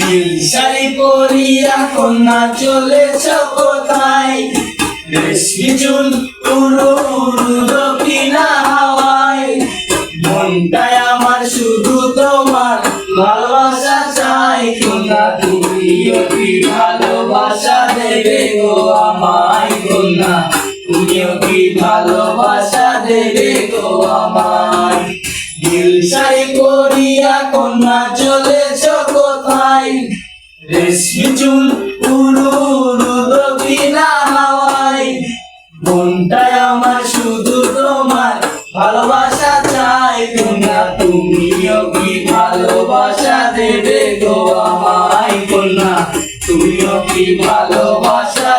শাড়ি পরিয়া কন্যা চলেছ কোথায়? রেশমি চুল উড়ু উড়ু দক্ষিণা হাওয়ায়। মনটাই আমার শুধু তোমার ভালোবাসা চাই। কন্যা তুমিও কি ভালোবাসা দেবে গো আমায়। কন্যা তুমিও কি ভালোবাসা দেবে গো আমায়। দিল শাড়ি পরিয়া কন্যা চলেছ কোথায় রেশমি চুল উড়ু উড়ু দক্ষিণা হাওয়ায়। মনটাই আমার শুধু তোমার ভালোবাসা চাই। তোমরা তুমিও কি ভালোবাসা দেবে গো আমায়? কন্যা, তুমিও কি ভালোবাসা